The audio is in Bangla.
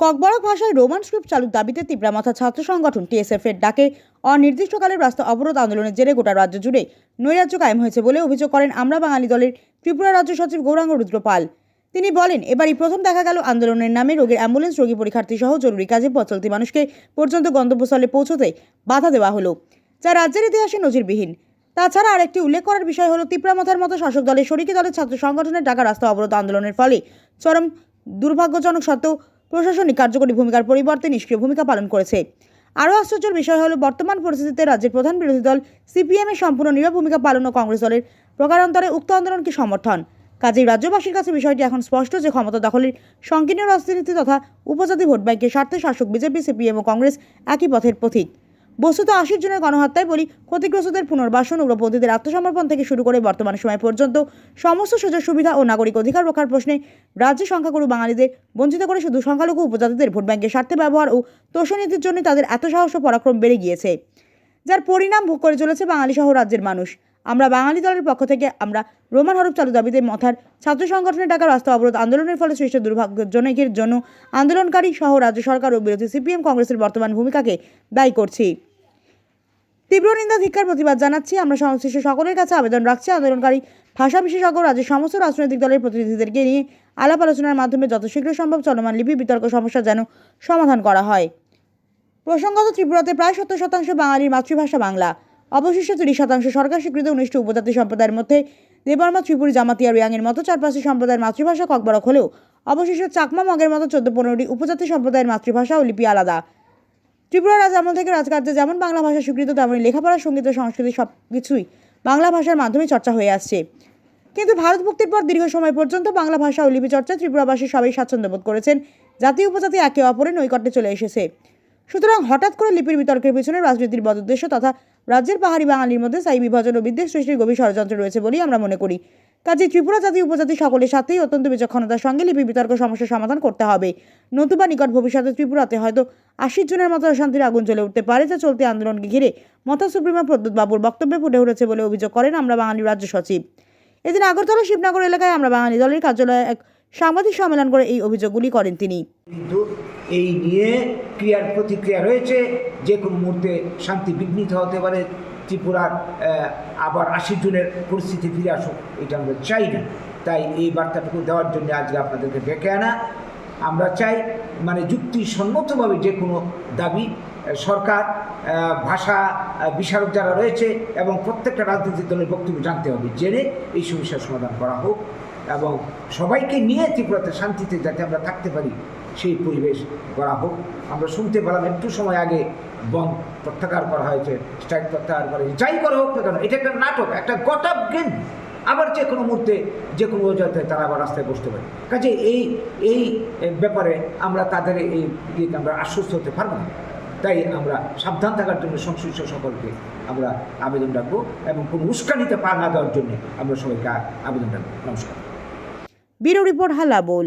ককবরক ভাষায় রোমান স্ক্রিপ্ট চালুর দাবিতে তিপ্রামাথা ছাত্র সংগঠন টিএসএফ এর ডাকে অনির্দিষ্টকালের রাস্তা অবরোধ আন্দোলনের জেরে গোটা রাজ্য জুড়ে নৈরাজ্য কায়েম হয়েছে বলে অভিযোগ করেন আমরা বাঙালি দলের ত্রিপুরা রাজ্য সচিব গৌরাঙ্গ রুদ্রপাল তিনি বলেন, এবারই প্রথম দেখা গেল আন্দোলনের নামে রোগীর অ্যাম্বুলেন্স, রোগী পরীক্ষার্থী সহ জরুরি কাজে পথ চলতি মানুষকে পর্যন্ত গন্তব্যস্থলে পৌঁছতে বাধা দেওয়া হলো, যা রাজ্যের ইতিহাসে নজিরবিহীন। তাছাড়া আরেকটি উল্লেখ করার বিষয় হলো তিপ্রামাথার মতো শাসক দলের শরিকি দলের ছাত্র সংগঠনের ডাকা রাস্তা অবরোধ আন্দোলনের ফলে চরম দুর্ভাগ্যজনক সত্ত্বেও প্রশাসনিক কার্যকরী ভূমিকার পরিবর্তে নিষ্ক্রিয় ভূমিকা পালন করেছে। আরও আশ্চর্যের বিষয় হলো, বর্তমান পরিস্থিতিতে রাজ্যের প্রধান বিরোধী দল সিপিএম এর সম্পূর্ণ নীরব ভূমিকা পালন ও কংগ্রেস দলের প্রকারান্তরে উক্ত আন্দোলনকে সমর্থন। কাজেই রাজ্যবাসীর কাছে বিষয়টি এখন স্পষ্ট যে ক্ষমতা দখলের সংকীর্ণ রাজনীতি তথা উপজাতি ভোট ব্যাংকের স্বার্থে শাসক বিজেপি, সিপিএম ও কংগ্রেস একই পথের পথিক বস্তুত আশির জনের গণহত্যায় বলি ক্ষতিগ্রস্তদের পুনর্বাসন, উগ্রপন্থীদের আত্মসমর্পণ থেকে শুরু করে বর্তমান সময় পর্যন্ত সমস্ত সুযোগ সুবিধা ও নাগরিক অধিকার রক্ষার প্রশ্নে রাজ্যে সংখ্যাগুরু বাঙালিদের বঞ্চিত করে শুধু সংখ্যালঘু উপজাতিদের ভোট ব্যাংকের স্বার্থে ব্যবহার ও তোষনীতির জন্য তাদের এত সাহস ও পরাক্রম বেড়ে গিয়েছে। যার পরিণাম ভোগ করে চলেছে বাঙালি সহ রাজ্যের মানুষ। আমরা বাঙালি দলের পক্ষ থেকে আমরা রোমান হরফ চালু দাবিতে মথার ছাত্র সংগঠনের টাকা রাস্তা অবরোধ আন্দোলনের ফলে সৃষ্ট দুর্ভাগ্যজনকের জন্য আন্দোলনকারী সহ রাজ্য সরকার ও বিরোধী সিপিএম কংগ্রেসের বর্তমান ভূমিকাকে দায়ী করছি। তীব্র নিন্দা ধিক্ষার প্রতিবাদ জানাচ্ছি। আমরা সংশ্লিষ্ট সকলের কাছে আবেদন রাখছি। আন্দোলনকারী ভাষা বিশেষজ্ঞ রাজ্যের সমস্ত রাজনৈতিক দলের প্রতিনিধিদেরকে নিয়ে আলাপ আলোচনার মাধ্যমে যত শীঘ্র সম্ভব চলমান লিপি বিতর্ক সমস্যা যেন সমাধান করা হয়। প্রসঙ্গত, ত্রিপুরাতে প্রায় সত্তর শতাংশ বাঙালির মাতৃভাষা বাংলা। অবশিষ্ট তিরিশ শতাংশ সরকার স্বীকৃত উনিশটি উপজাতি সম্প্রদায়ের মধ্যে দেবর্মা ত্রিপুরী, জামাতিয়া, রিয়াংয়ের মতো চার পাঁচটি সম্প্রদায়ের মাতৃভাষা ককবরক হলেও অবশিষ্ট চাকমা, মগের মতো চোদ্দ পনেরোটি উপজাতি সম্প্রদায়ের মাতৃভাষা ও লিপি আলাদা। ত্রিপুরা রাজ আমল থেকে রাজকার্যে যেমন বাংলা ভাষা স্বীকৃত তেমনই লেখাপড়া, সংগীত ও সংস্কৃতি সব কিছুই বাংলা ভাষার মাধ্যমে চর্চা হয়ে আসছে। কিন্তু ভারত মুক্তির পর দীর্ঘ সময় পর্যন্ত বাংলা ভাষা ও লিপি চর্চায় ত্রিপুরাবাসী সবাই স্বাচ্ছন্দ্য বোধ করেছেন। জাতি উপজাতি একে অপরের নৈকট্যে চলে এসেছে। সুতরাং হঠাৎ করে লিপির বিতর্কের পিছনে রাজনীতির বদউদ্দেশ্য তথা রাজ্যের পাহাড়ি বাঙালির মধ্যে স্থায়ী বিভাজন ও বিদ্বেষ সৃষ্টির গভীর ষড়যন্ত্র রয়েছে বলেই আমরা মনে করি। কাজে ত্রিপুরা জাতি, উপজাতি সকলের সাথেই অত্যন্ত বিচক্ষণতার সঙ্গে লিপি বিতর্ক সমস্যার সমাধান করতে হবে। নতুবা নিকট ভবিষ্যতে ত্রিপুরাতে হয়তো আশি জনের মতো অশান্তির আগুন জ্বলে উঠতে পারে যা চলতি আন্দোলনকে ঘিরে মতা সুপ্রিমো প্রদ্যুৎ বাবুর বক্তব্যে ফুটে উঠেছে বলে অভিযোগ করেন আমরা বাঙালি রাজ্য সচিব। এদিন আগরতলা শিবনগর এলাকায় আমরা বাঙালি দলের কার্যালয়ে এক সাংবাদিক সম্মেলন করে এই অভিযোগগুলি করেন তিনি। কিন্তু এই নিয়ে ক্রিয়ার প্রতিক্রিয়া রয়েছে, যে কোনো মুহূর্তে শান্তি বিঘ্নিত হতে পারে। ত্রিপুরার আবার আশি জনের পরিস্থিতি ফিরে আসুক এটা আমরা চাই না। তাই এই বার্তাটুকু দেওয়ার জন্য আজকে আপনাদেরকে ডেকে আনা। আমরা চাই মানে যুক্তিসম্মতভাবে যে কোনো দাবি সরকার ভাষা আহ, বিশারদ যারা রয়েছে এবং প্রত্যেকটা রাজনৈতিক দলের বক্তব্য জানতে হবে জেনে এই সমস্যার সমাধান করা হোক এবং সবাইকে নিয়ে ত্রিপুরাতে শান্তিতে যাতে আমরা থাকতে পারি। সেই পরিবেশ করা হোক। আমরা শুনতে পেলাম একটু সময় আগে বন্ধ প্রত্যাহার করা হয়েছে, স্ট্রাইক প্রত্যাহার করা। হয়েছে যাই করা হোক না কেন, এটা একটা নাটক, একটা গটপ গেম। আবার যে কোনো মুহূর্তে, যে কোনো যাতে তারা আবার রাস্তায় বসতে পারে। কাজে এই এই ব্যাপারে আমরা তাদের এই ইয়েতে আমরা আশ্বস্ত হতে পারব না। তাই আমরা সাবধান থাকার জন্য সংশ্লিষ্ট সকলকে আমরা আবেদন রাখব এবং কোনো উস্কানিতে পা না দেওয়ার জন্য আমরা সবাইকে আবেদন রাখব। নমস্কার। ব্যুরো রিপোর্ট হাল্লা বল